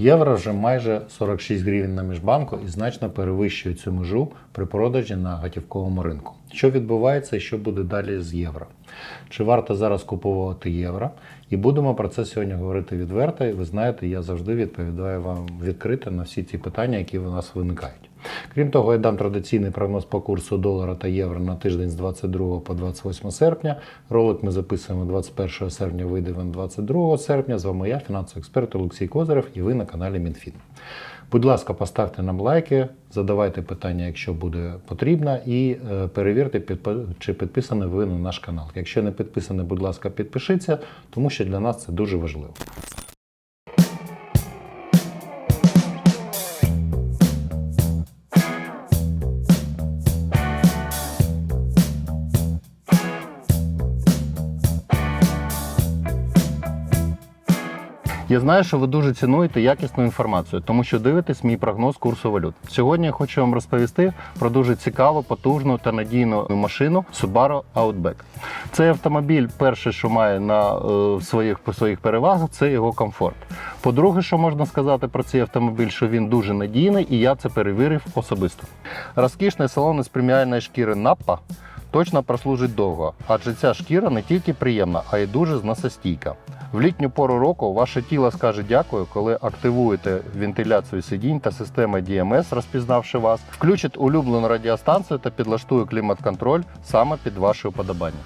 Євро вже майже 46 гривень на міжбанку і значно перевищує цю межу при продажі на готівковому ринку. Що відбувається і що буде далі з євро? Чи варто зараз купувати євро? І будемо про це сьогодні говорити відверто. І ви знаєте, я завжди відповідаю вам відкрито на всі ці питання, які у нас виникають. Крім того, я дам традиційний прогноз по курсу долара та євро на тиждень з 22 по 28 серпня. Ролик ми записуємо 21 серпня, вийде він 22 серпня. З вами я, фінансовий експерт Олексій Козирев, і ви на каналі МінФін. Будь ласка, поставте нам лайки, задавайте питання, якщо буде потрібно, і е, перевірте, чи підписані ви на наш канал. Якщо не підписані, будь ласка, підпишіться, тому що для нас це дуже важливо. Я знаю, що ви дуже цінуєте якісну інформацію, тому що дивитесь мій прогноз курсу валют. Сьогодні я хочу вам розповісти про дуже цікаву, потужну та надійну машину Subaru Outback. Цей автомобіль, перше, що має на е, своїх по своїх перевагах, це його комфорт. По-друге, що можна сказати про цей автомобіль, що він дуже надійний, і я це перевірив особисто. Розкішний салон із преміальної шкіри Nappa точно прослужить довго, адже ця шкіра не тільки приємна, а й дуже зносостійка. В літню пору року ваше тіло скаже дякую, коли активуєте вентиляцію сидінь та система DMS, розпізнавши вас, включить улюблену радіостанцію та підлаштує клімат-контроль саме під ваші уподобання.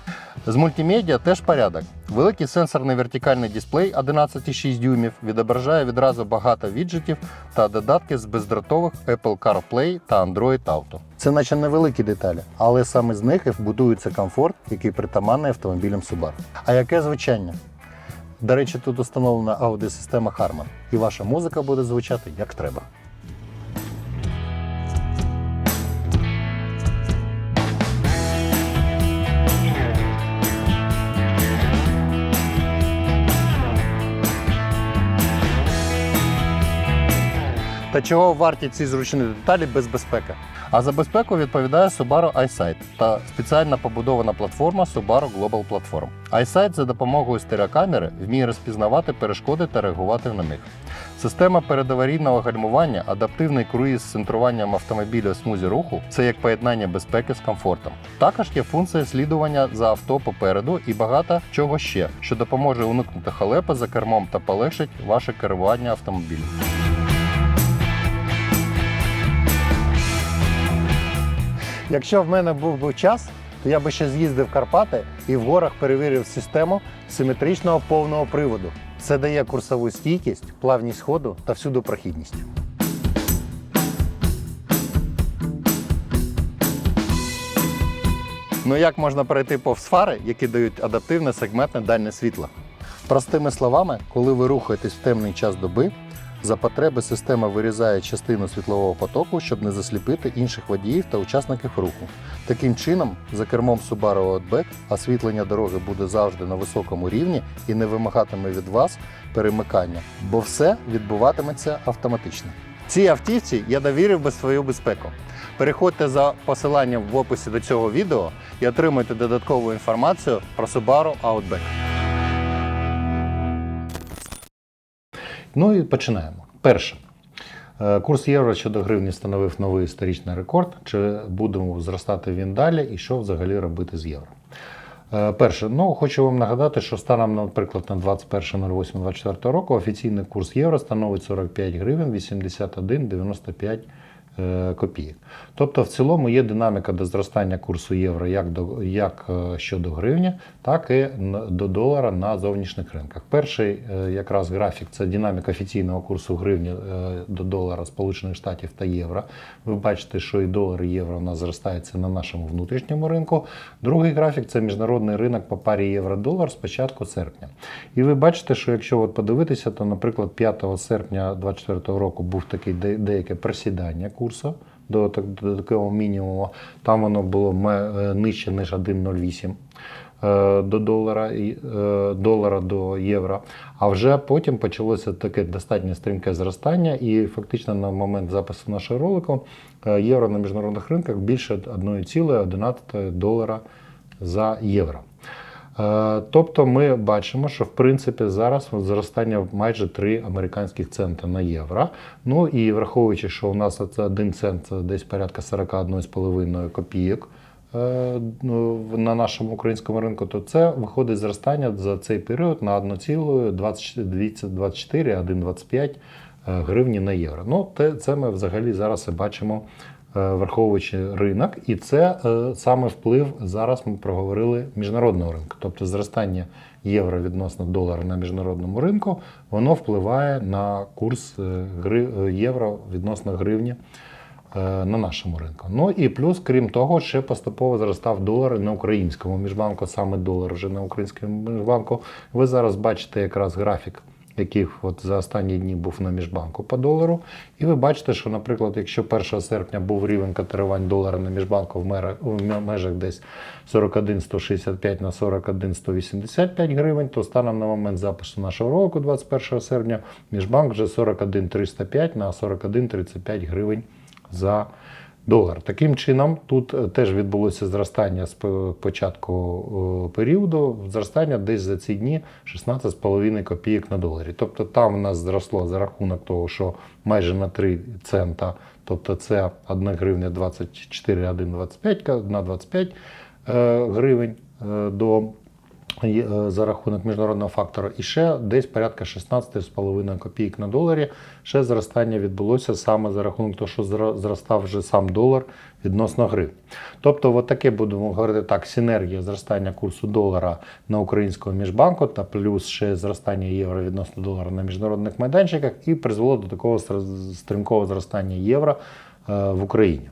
З мультимедіа теж порядок. Великий сенсорний вертикальний дисплей 11,6 дюймів відображає відразу багато віджитів та додатки з бездротових Apple CarPlay та Android Auto. Це наче невеликі деталі, але саме з них і будується комфорт, який притаманний автомобілям Subaru. А яке звучання? До речі, тут установлена аудіосистема Harman, і ваша музика буде звучати як треба. Та чого варті ці зручні деталі без безпеки? А за безпеку відповідає Subaru iSight та спеціально побудована платформа Subaru Global Platform. iSight за допомогою стереокамери вміє розпізнавати перешкоди та реагувати на них. Система передаварійного гальмування, адаптивний круїз з центруванням автомобіля в смузі руху це як поєднання безпеки з комфортом. Також є функція слідування за авто попереду і багато чого ще, що допоможе уникнути халепи за кермом та полегшить ваше керування автомобілем. Якщо в мене був би час, то я би ще з'їздив в Карпати і в горах перевірив систему симетричного повного приводу. Це дає курсову стійкість, плавність ходу та всюди прохідність. Ну як можна перейти повз фари, які дають адаптивне сегментне дальне світло? Простими словами, коли ви рухаєтесь в темний час доби, за потреби система вирізає частину світлового потоку, щоб не засліпити інших водіїв та учасників руху. Таким чином, за кермом Subaru Outback освітлення дороги буде завжди на високому рівні і не вимагатиме від вас перемикання, бо все відбуватиметься автоматично. Цій автівці я довірив би свою безпеку. Переходьте за посиланням в описі до цього відео і отримуйте додаткову інформацію про Subaru Outback. Ну і починаємо. Перше. Е, Курс євро щодо гривні становив новий історичний рекорд. Чи будемо зростати він далі і що взагалі робити з євро? Е, Перше, ну хочу вам нагадати, що станом, наприклад, на 21.08.24 року офіційний курс євро становить 45 гривень 81,95 е, копійок. Тобто, в цілому є динаміка до зростання курсу євро як, до, як е, щодо гривні, так і до долара на зовнішніх ринках. Перший е, якраз графік це динаміка офіційного курсу гривні е, до долара Сполучених Штатів та євро. Ви бачите, що і долар, і євро у нас зростається на нашому внутрішньому ринку. Другий графік це міжнародний ринок по парі євро-долар з початку серпня. І ви бачите, що якщо от подивитися, то, наприклад, 5 серпня 2024 року був такий деяке просідання курсу до, так- такого мінімуму. Там воно було е, нижче, ніж 1,08 е, до долара, і, е, долара до євро. А вже потім почалося таке достатньо стрімке зростання, і фактично на момент запису нашого ролику євро на міжнародних ринках більше 1,11 долара за євро. Е, Тобто ми бачимо, що в принципі зараз зростання майже 3 американських цента на євро. Ну і враховуючи, що у нас це 1 цент це десь порядка 41,5 копійок е, ну, на нашому українському ринку, то це виходить зростання за цей період на 1,24, 1,25 е, гривні на євро. Ну, це ми взагалі зараз і бачимо враховуючи ринок, і це е, саме вплив зараз ми проговорили міжнародного ринку. Тобто зростання євро відносно долара на міжнародному ринку, воно впливає на курс е, е, євро відносно гривні е, на нашому ринку. Ну і плюс, крім того, ще поступово зростав долар на українському міжбанку, саме долар вже на українському міжбанку. Ви зараз бачите якраз графік який от за останні дні був на міжбанку по долару. І ви бачите, що, наприклад, якщо 1 серпня був рівень котирувань долара на міжбанку в межах десь 41 165 на 41 185 гривень, то станом на момент запису нашого року, 21 серпня, міжбанк вже 41 305 на 41 35 гривень за долар. Таким чином, тут е, теж відбулося зростання з початку е, періоду, зростання десь за ці дні 16,5 копійок на доларі. Тобто там в нас зросло за рахунок того, що майже на 3 цента, тобто це 1 гривня 24, 1,25 на 25 е, гривень до за рахунок міжнародного фактора, і ще десь порядка 16,5 копійок на доларі. Ще зростання відбулося саме за рахунок того, що зростав вже сам долар відносно гривні. Тобто, от таке будемо говорити так: синергія зростання курсу долара на українському міжбанку та плюс ще зростання євро відносно долара на міжнародних майданчиках, і призвело до такого стрімкого зростання євро е, в Україні.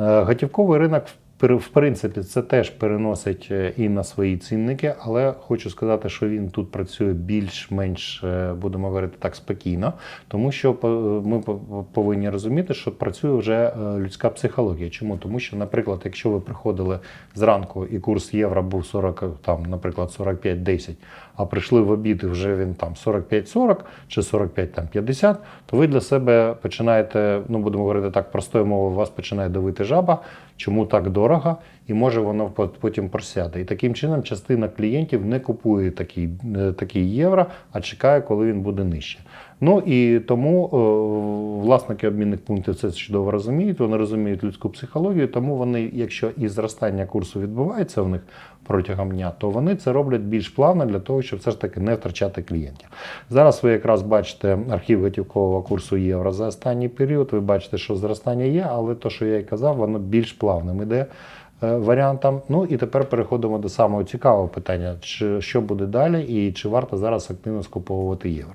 Е, Готівковий ринок в принципі, це теж переносить е, і на свої цінники, але хочу сказати, що він тут працює більш-менш, е, будемо говорити так, спокійно, тому що по- ми по- повинні розуміти, що працює вже е, людська психологія. Чому? Тому що, наприклад, якщо ви приходили зранку і курс євро був 40, там, наприклад, 45-10, а прийшли в обід і вже він там 45-40 чи 45-50, то ви для себе починаєте, ну будемо говорити так, простою мовою, вас починає давити жаба, чому так дорого, і може воно по- потім просяде. І таким чином частина клієнтів не купує такий, е, такий євро, а чекає, коли він буде нижче. Ну і тому е, власники обмінних пунктів це чудово розуміють, вони розуміють людську психологію, тому вони, якщо і зростання курсу відбувається в них протягом дня, то вони це роблять більш плавно для того, щоб все ж таки не втрачати клієнтів. Зараз ви якраз бачите архів готівкового курсу євро за останній період. Ви бачите, що зростання є, але то, що я і казав, воно більш плавним іде варіантам. Ну і тепер переходимо до самого цікавого питання: чи що буде далі, і чи варто зараз активно скуповувати євро.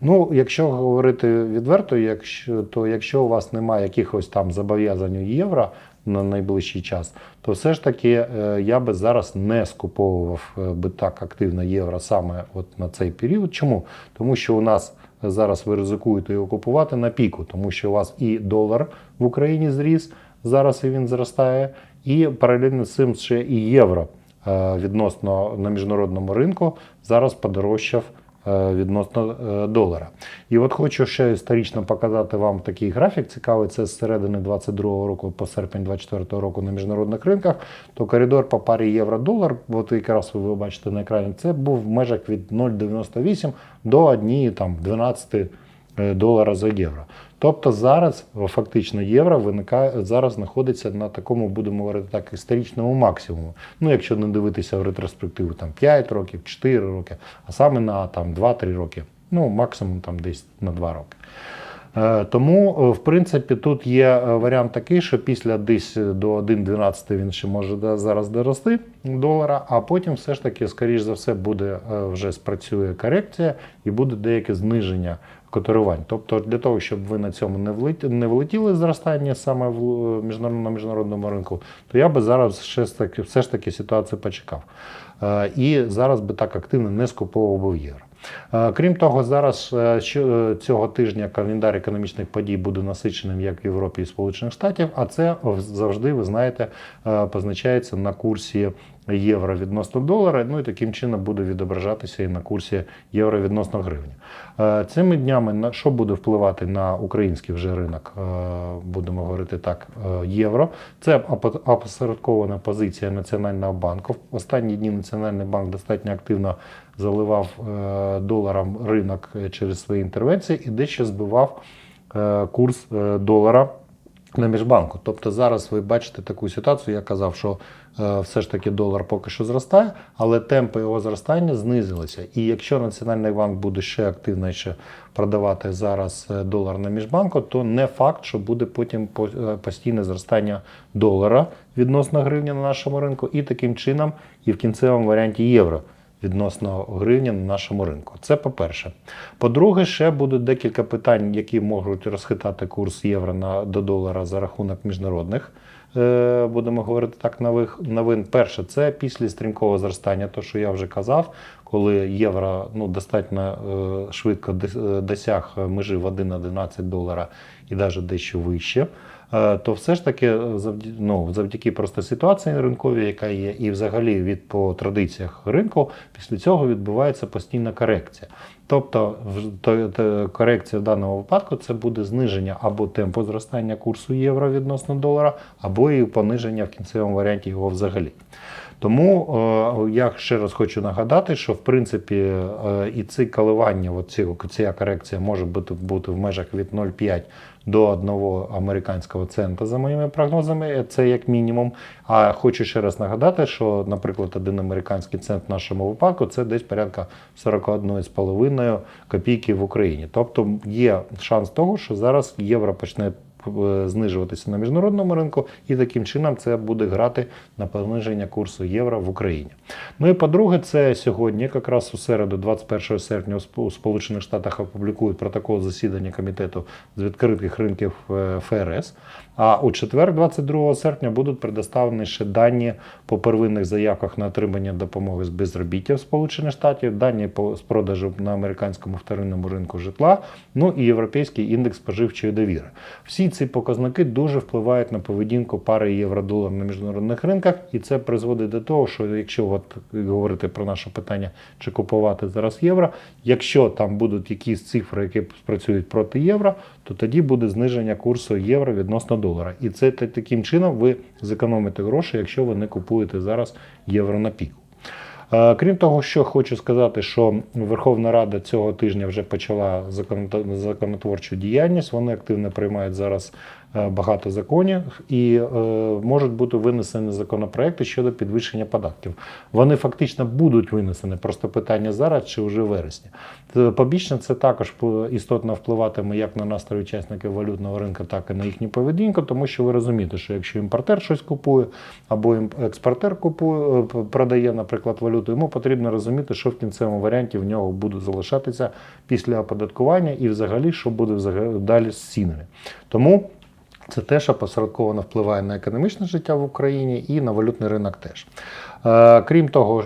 Ну, якщо говорити відверто, якщо то якщо у вас немає якихось там зобов'язань у євро на найближчий час, то все ж таки е, я би зараз не скуповував е, би так активно євро саме от на цей період. Чому? Тому що у нас зараз ви ризикуєте його купувати на піку, тому що у вас і долар в Україні зріс, зараз і він зростає, і паралельно з цим ще і євро е, відносно на міжнародному ринку зараз подорожчав е, відносно е, долара. І от хочу ще історично показати вам такий графік цікавий. Це з середини 22 року по серпень 24 року на міжнародних ринках. То коридор по парі євро-долар, от якраз ви бачите на екрані, це був в межах від 0,98 до 1, там 12 е, долара за євро. Тобто зараз фактично євро виникає зараз знаходиться на такому, будемо говорити так, історичному максимуму. Ну, якщо не дивитися в ретроспективу там 5 років, 4 роки, а саме на там 2-3 роки. Ну, максимум там десь на 2 роки. Е, Тому, е, в принципі, тут є е, варіант такий, що після десь до 1,12 він ще може зараз дорости долара, а потім все ж таки, скоріш за все, буде вже спрацює корекція і буде деяке зниження котирувань. Тобто, для того, щоб ви на цьому не влетіли, не влетіли зростання саме в е, міжнародному, міжнародному ринку, то я би зараз ще все ж таки ситуацію почекав. Е, І зараз би так активно не скуповував євро. Е, Крім того, зараз е, е, цього тижня календар економічних подій буде насиченим як в Європі і Сполучених Штатів, а це завжди, ви знаєте, позначається на курсі євро відносно долара. Ну і таким чином буде відображатися і на курсі євро відносно гривні. Цими днями на що буде впливати на український вже ринок, будемо говорити так, євро. Це опосередкована позиція Національного банку. В останні дні Національний банк достатньо активно заливав е, доларом ринок е, через свої інтервенції і дещо збивав е, курс долара на міжбанку. Тобто зараз ви бачите таку ситуацію, я казав, що все ж таки долар поки що зростає, але темпи його зростання знизилися. І якщо Національний банк буде ще активно ще продавати зараз долар на міжбанку, то не факт, що буде потім постійне зростання долара відносно гривні на нашому ринку, і таким чином і в кінцевому варіанті євро відносно гривні на нашому ринку. Це по-перше. По-друге, ще буде декілька питань, які можуть розхитати курс євро на, до долара за рахунок міжнародних. е, Будемо говорити так новин. Перше, це після стрімкого зростання, то що я вже казав, коли євро ну, достатньо е, швидко е, досяг межі в 1,11 долара і навіть дещо вище. Е, То все ж таки завдяки, ну, завдяки просто ситуації ринковій, яка є, і взагалі від по традиціях ринку, після цього відбувається постійна корекція. Тобто, корекція в даному випадку це буде зниження або темпу зростання курсу євро відносно долара, або і пониження в кінцевому варіанті його взагалі. Тому е, я ще раз хочу нагадати, що в принципі е, і ці коливання, от ці, ця корекція може бути, бути в межах від 0,5 до 1 американського цента, за моїми прогнозами, це як мінімум. А хочу ще раз нагадати, що, наприклад, один американський цент в нашому випадку це десь порядка 41,5 копійки в Україні. Тобто є шанс того, що зараз євро почне знижуватися на міжнародному ринку, і таким чином це буде грати на пониження курсу євро в Україні. Ну і по-друге, це сьогодні, якраз у середу, 21 серпня, у Сполучених Штатах опублікують протокол засідання комітету з відкритих ринків е, ФРС. А у четвер, 22 серпня, будуть предоставлені ще дані по первинних заявках на отримання допомоги з безробіття в Сполучених Штатів, дані по з продажу на американському вторинному ринку житла, ну і європейський індекс споживчої довіри. Всі ці показники дуже впливають на поведінку пари євро-долар на міжнародних ринках, і це призводить до того, що якщо от говорити про наше питання, чи купувати зараз євро, якщо там будуть якісь цифри, які спрацюють проти євро, то тоді буде зниження курсу євро відносно долара. І це таким чином ви зекономите гроші, якщо ви не купуєте зараз євро на піку. Е, Крім того, що хочу сказати, що Верховна Рада цього тижня вже почала законотворчу діяльність. Вони активно приймають зараз багато законів і е, можуть бути винесені законопроекти щодо підвищення податків. Вони фактично будуть винесені. Просто питання зараз чи вже в вересні. Побічно це також істотно впливатиме як на настрої учасників валютного ринку, так і на їхню поведінку, тому що ви розумієте, що якщо імпортер щось купує або експортер купує, е, продає, наприклад, валюту, йому потрібно розуміти, що в кінцевому варіанті в нього буде залишатися після оподаткування і взагалі, що буде взагалі далі з цінами. Тому це теж опосередковано впливає на економічне життя в Україні і на валютний ринок теж. Е, Крім того,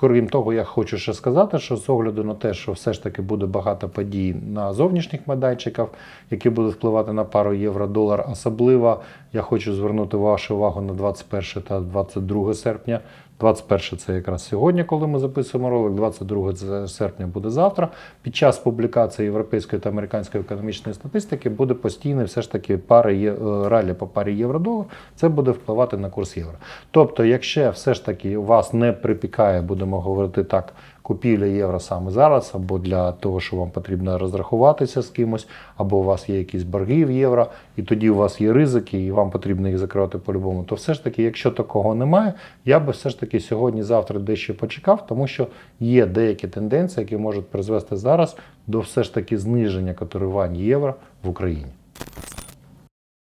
крім, того, я хочу ще сказати, що з огляду на те, що все ж таки буде багато подій на зовнішніх майданчиках, які будуть впливати на пару євро-долар, особливо я хочу звернути вашу увагу на 21 та 22 серпня. 21 це якраз сьогодні, коли ми записуємо ролик, 22 це серпня буде завтра. Під час публікації європейської та американської економічної статистики буде постійний все ж таки пари є- е, ралі по парі євро-долар. Це буде впливати на курс євро. Тобто, якщо все ж таки вас не припікає, будемо говорити так, купівля євро саме зараз, або для того, що вам потрібно розрахуватися з кимось, або у вас є якісь борги в євро, і тоді у вас є ризики, і вам потрібно їх закривати по-любому, то все ж таки, якщо такого немає, я би все ж таки сьогодні-завтра дещо почекав, тому що є деякі тенденції, які можуть призвести зараз до все ж таки зниження котирувань євро в Україні.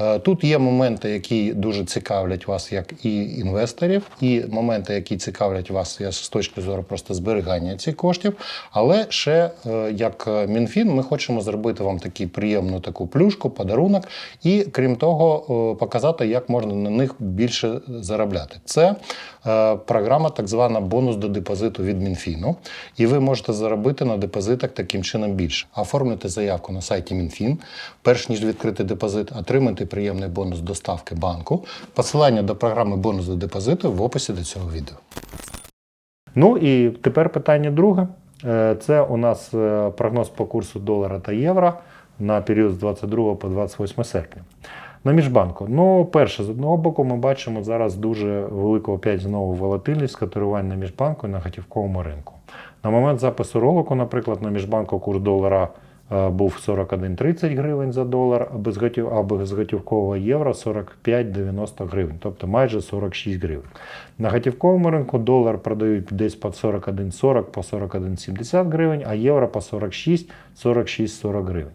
Е, Тут є моменти, які дуже цікавлять вас як і інвесторів, і моменти, які цікавлять вас з точки зору просто зберігання цих коштів. Але ще е, як е, МінФін, ми хочемо зробити вам таку приємну таку плюшку, подарунок, і крім того, показати, як можна на них більше заробляти. Це програма, так звана бонус до депозиту від Мінфіну. І ви можете заробити на депозитах таким чином більше. Оформлюйте заявку на сайті Мінфін. Перш ніж відкрити депозит, отримайте приємний бонус доставки банку. Посилання до програми бонус до депозиту в описі до цього відео. Ну і тепер питання друге. Е, Це у нас е, прогноз по курсу долара та євро на період з 22 по 28 серпня. На міжбанку. Ну, перше, з одного боку, ми бачимо зараз дуже велику опять знову волатильність котирувань на міжбанку і на готівковому ринку. На момент запису ролику, наприклад, на міжбанку курс долара е, був 41,30 гривень за долар, а безготів, а безготівкового євро 45,90 гривень, тобто майже 46 гривень. На готівковому ринку долар продають десь по 41,40, по 41,70 гривень, а євро по 46, 46,40 гривень.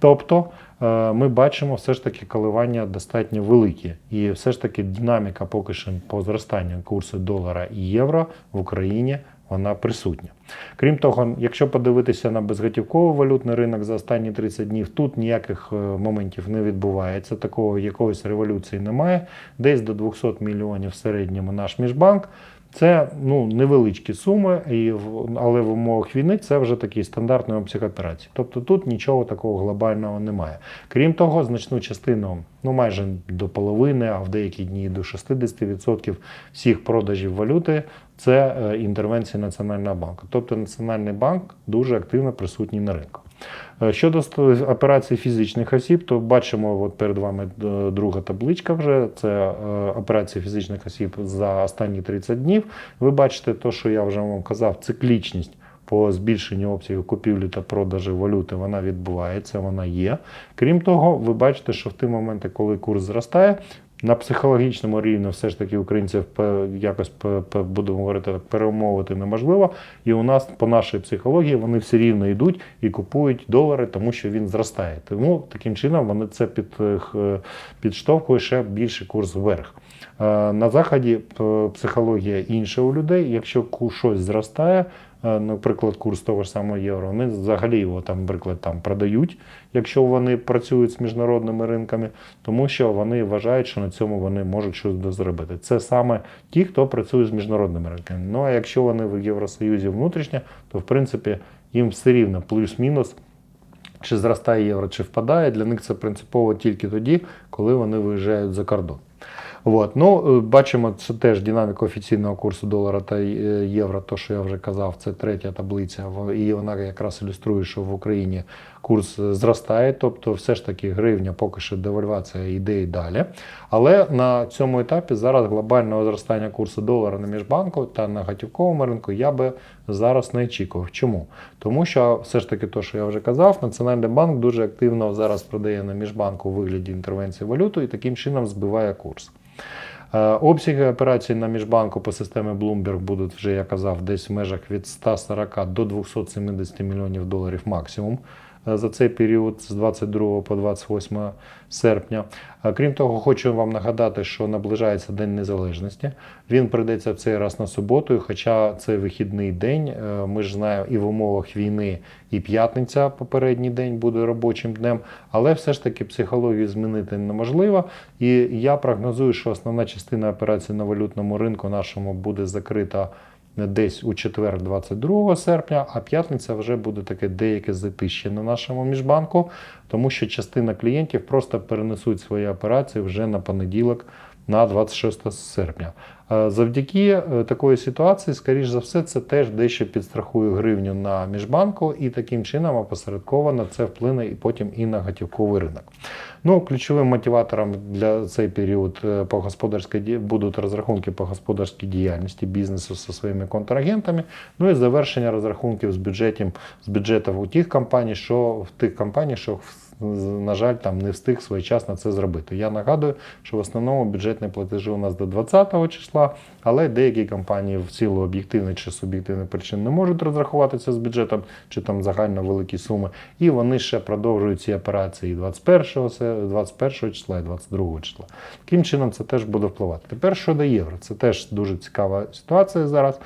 Тобто е, ми бачимо все ж таки коливання достатньо великі. І все ж таки динаміка поки що по зростанню курсу долара і євро в Україні вона присутня. Крім того, якщо подивитися на безготівковий валютний ринок за останні 30 днів, тут ніяких е, моментів не відбувається, такого якоїсь революції немає. Десь до 200 мільйонів в середньому наш міжбанк. Це ну, невеличкі суми, і, але в умовах війни це вже такий стандартний обсяг операцій. Тобто тут нічого такого глобального немає. Крім того, значну частину, ну майже до половини, а в деякі дні до 60% всіх продажів валюти це е, інтервенції Національного банку. Тобто Національний банк дуже активно присутній на ринку. Е, Щодо операцій фізичних осіб, то бачимо от перед вами е, друга табличка вже. Це е, операції фізичних осіб за останні 30 днів. Ви бачите те, що я вже вам казав, циклічність по збільшенню обсягу купівлі та продажу валюти вона відбувається, вона є. Крім того, ви бачите, що в ті моменти, коли курс зростає, на психологічному рівні все ж таки українців якось будемо говорити так, перемовити неможливо. І у нас по нашій психології вони все рівно йдуть і купують долари, тому що він зростає. Тому таким чином вони це під, е, підштовхує ще більший курс вверх. Е, На заході психологія інша у людей. Якщо щось зростає, е, наприклад, курс того ж самого євро, вони взагалі його там, наприклад, там продають, якщо вони працюють з міжнародними ринками, тому що вони вважають, що на цьому вони можуть щось дозробити. Це саме ті, хто працює з міжнародними ринками. Ну а якщо вони в Євросоюзі внутрішньо, то в принципі їм все рівно плюс-мінус. Чи зростає євро, чи впадає, для них це принципово тільки тоді, коли вони виїжджають за кордон. От. Ну, е, бачимо, це теж динаміка офіційного курсу долара та е, євро, то, що я вже казав, це третя таблиця, і вона якраз ілюструє, що в Україні курс зростає, тобто все ж таки гривня, поки що девальвація йде і далі. Але на цьому етапі зараз глобального зростання курсу долара на міжбанку та на готівковому ринку я би зараз не очікував. Чому? Тому що все ж таки, то, що я вже казав, Національний банк дуже активно зараз продає на міжбанку у вигляді інтервенції валюту і таким чином збиває курс. Е, Обсяги операцій на міжбанку по системі Bloomberg будуть вже, я казав, десь в межах від 140 до 270 мільйонів доларів максимум. Е, за цей період з 22 по 28 серпня. Е, Крім того, хочу вам нагадати, що наближається День Незалежності. Він прийдеться в цей раз на суботу, хоча це вихідний день, е, ми ж знаємо і в умовах війни, і п'ятниця попередній день буде робочим днем, але все ж таки психологію змінити неможливо. І я прогнозую, що основна частина операцій на валютному ринку нашому буде закрита десь у четвер, 22 серпня, а п'ятниця вже буде таке деяке затище на нашому міжбанку, тому що частина клієнтів просто перенесуть свої операції вже на понеділок. На 26 серпня. Е, Завдяки е, такої ситуації, скоріш за все, це теж дещо підстрахує гривню на міжбанку, і таким чином опосередковано це вплине і потім і на готівковий ринок. Ну, ключовим мотиватором для цей період е, по господарській ді- будуть розрахунки по господарській діяльності бізнесу зі своїми контрагентами, ну і завершення розрахунків з бюджетів, з бюджетів у тих компаній, що в тих компаній, що на жаль, там не встиг своєчасно це зробити. Я нагадую, що в основному бюджетні платежі у нас до 20 числа, але деякі компанії в силу об'єктивних чи суб'єктивних причин не можуть розрахуватися з бюджетом, чи там загально великі суми, і вони ще продовжують ці операції і 21, се- 21 числа і 22 числа. Таким чином це теж буде впливати. Тепер щодо євро, це теж дуже цікава ситуація зараз.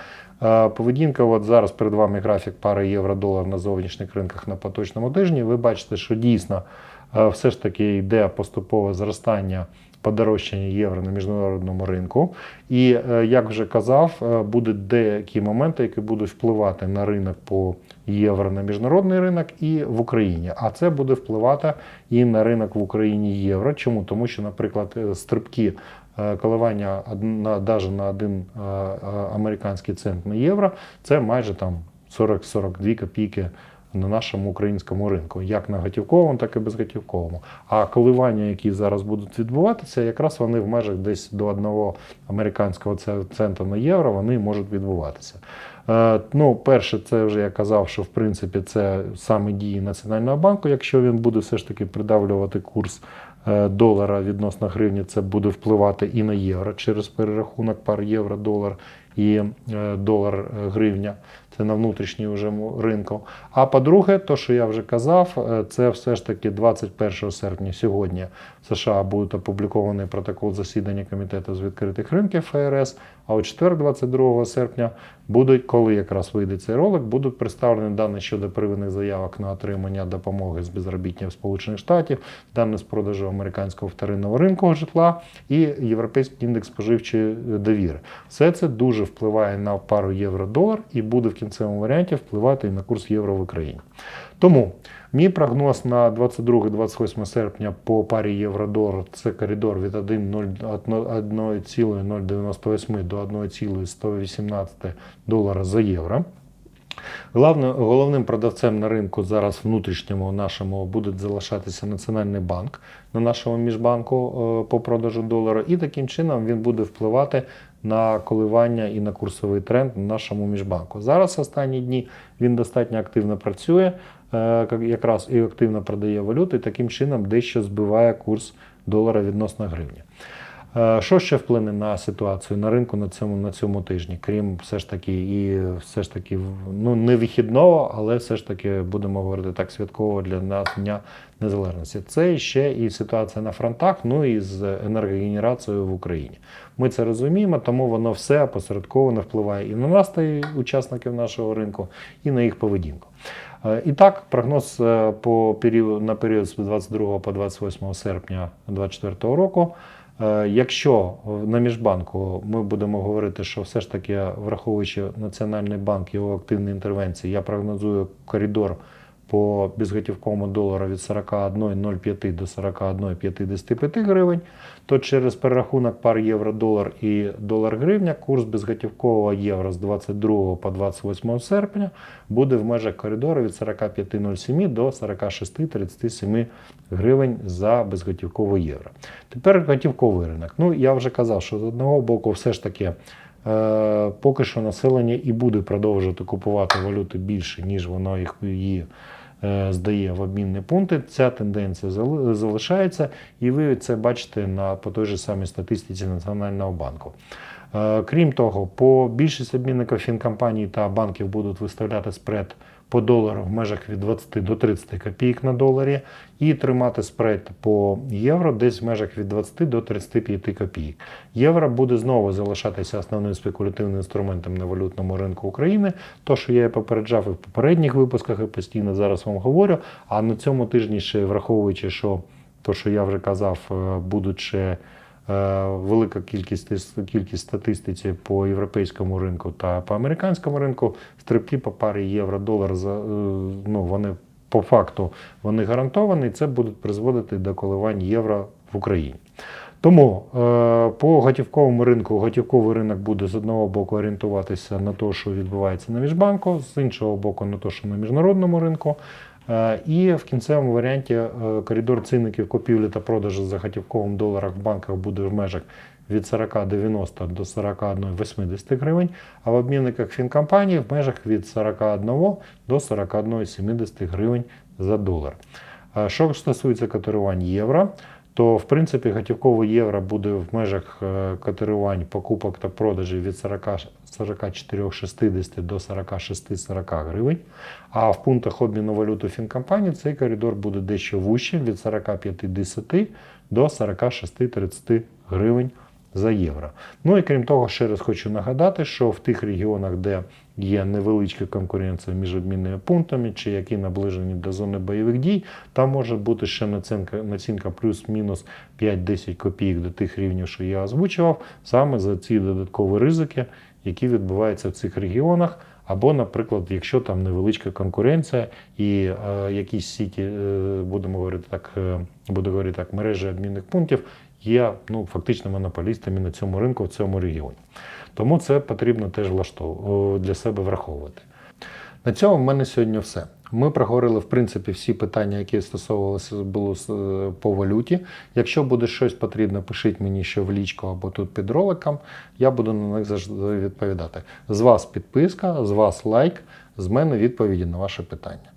Поведінка, от зараз перед вами графік пари євро-долар на зовнішніх ринках на поточному тижні. Ви бачите, що дійсно е, все ж таки йде поступове зростання подорожчання євро на міжнародному ринку. І е, як вже казав, е, будуть деякі моменти, які будуть впливати на ринок по євро на міжнародний ринок і в Україні. А це буде впливати і на ринок в Україні євро. Чому? Тому що, наприклад, стрибки коливання од- на, один е, е, американський цент на євро, це майже там 40-42 копійки на нашому українському ринку, як на готівковому, так і безготівковому. А коливання, які зараз будуть відбуватися, якраз вони в межах десь до одного американського цента на євро вони можуть відбуватися. Е, Ну, перше, це вже я казав, що в принципі це саме дії Національного банку. Якщо він буде все ж таки придавлювати курс е, долара відносно гривні, це буде впливати і на євро через перерахунок пар євро-долар і е, долар-гривня. Це на внутрішній вже ринку. А по-друге, то, що я вже казав, е, це все ж таки 21 серпня сьогодні в США буде опублікований протокол засідання комітету з відкритих ринків ФРС. А у четвер, 22 серпня, будуть, коли якраз вийде цей ролик, будуть представлені дані щодо первинних заявок на отримання допомоги з безробіття в Сполучених Штатів, дані з продажу американського вторинного ринку житла і європейський індекс споживчої довіри. Все це дуже впливає на пару євро-долар і буде в кінцевому варіанті впливати і на курс євро в Україні. Тому мій прогноз на 22-28 серпня по парі євро-долар це коридор від 1,098 до 1,118 долара за євро. Головним продавцем на ринку зараз внутрішньому нашому буде залишатися Національний банк на нашому міжбанку е, по продажу долара, і таким чином він буде впливати на коливання і на курсовий тренд на нашому міжбанку. Зараз останні дні він достатньо активно працює, якраз і активно продає валюту, і таким чином дещо збиває курс долара відносно гривні. Е, Що ще вплине на ситуацію на ринку на цьому, на цьому тижні, крім все ж таки, і все ж таки, ну не вихідного, але все ж таки будемо говорити так святково для нас Дня Незалежності. Це ще і ситуація на фронтах, ну і з енергогенерацією в Україні. Ми це розуміємо, тому воно все опосередковано впливає і на нас, та й учасників нашого ринку, і на їх поведінку. Е, І так, прогноз е, по період, на період з 22 по 28 серпня 2024 року. Е, Якщо на міжбанку ми будемо говорити, що все ж таки, враховуючи Національний банк його активні інтервенції, я прогнозую коридор по безготівковому долару від 41,05 до 41,55 гривень, то через перерахунок пар євро-долар і долар-гривня курс безготівкового євро з 22 по 28 серпня буде в межах коридору від 45,07 до 46,37 гривень за безготівкове євро. Тепер готівковий ринок. Ну, я вже казав, що з одного боку, все ж таки. Е, поки що населення і буде продовжувати купувати валюти більше, ніж воно їх її е, здає в обмінні пункти. Ця тенденція залишається, і ви це бачите на по той же самій статистиці Національного банку. Е, Крім того, по більшість обмінників фінкомпаній та банків будуть виставляти спред по долару в межах від 20 до 30 копійок на доларі, і тримати спред по євро десь в межах від 20 до 35 копійок. Євро буде знову залишатися основним спекулятивним інструментом на валютному ринку України. То, що я і попереджав і в попередніх випусках, і постійно зараз вам говорю. А на цьому тижні ще враховуючи, що то, що я вже казав, е, будуть ще велика кількість, кількість статистиці по європейському ринку та по американському ринку, стрибки по парі євро-долар за, е, ну, вони по факту вони гарантовані, це буде призводити до коливань євро в Україні. Тому е, по готівковому ринку готівковий ринок буде з одного боку орієнтуватися на те, що відбувається на міжбанку, з іншого боку, на те, що на міжнародному ринку. Е, І в кінцевому варіанті е, коридор цінників купівлі та продажу за готівковим доларах в банках буде в межах від 40,90 до 41,80 гривень, а в обмінниках фінкомпанії в межах від 41 до 41,70 гривень за долар. Е, Що стосується котирувань євро, то в принципі готівковий євро буде в межах е, котирувань покупок та продажів від 40 44,60 до 46,40 гривень. А в пунктах обміну валюту фінкомпанії цей коридор буде дещо вищим від 45,10 до 46,30 гривень за євро. Ну і крім того, ще раз хочу нагадати, що в тих регіонах, де є невеличка конкуренція між обмінними пунктами, чи які наближені до зони бойових дій, там може бути ще націнка, націнка плюс-мінус 5-10 копійок до тих рівнів, що я озвучував, саме за ці додаткові ризики, які відбуваються в цих регіонах. Або, наприклад, якщо там невеличка конкуренція і е, якісь сіті, е, будемо говорити так, е, буду говорити так, мережі обмінних пунктів є ну, фактично монополістами на цьому ринку в цьому регіоні. Тому це потрібно теж влаштов... для себе враховувати. На цьому в мене сьогодні все. Ми проговорили в принципі всі питання, які стосовувалися було е, по валюті. Якщо буде щось потрібно, пишіть мені ще в лічку або тут під роликом. Я буду на них завжди відповідати. З вас підписка, з вас лайк, з мене відповіді на ваші питання.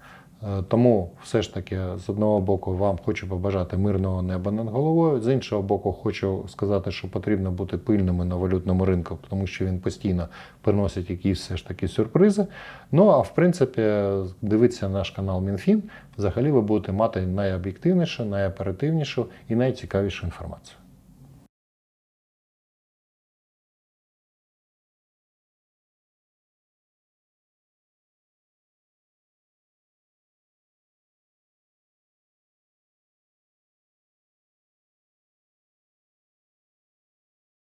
Е, Тому все ж таки, з одного боку, вам хочу побажати мирного неба над головою. З іншого боку, хочу сказати, що потрібно бути пильними на валютному ринку, тому що він постійно приносить якісь все ж таки сюрпризи. Ну а в принципі, дивіться наш канал МінФін. Взагалі ви будете мати найоб'єктивнішу, найоперативнішу і найцікавішу інформацію.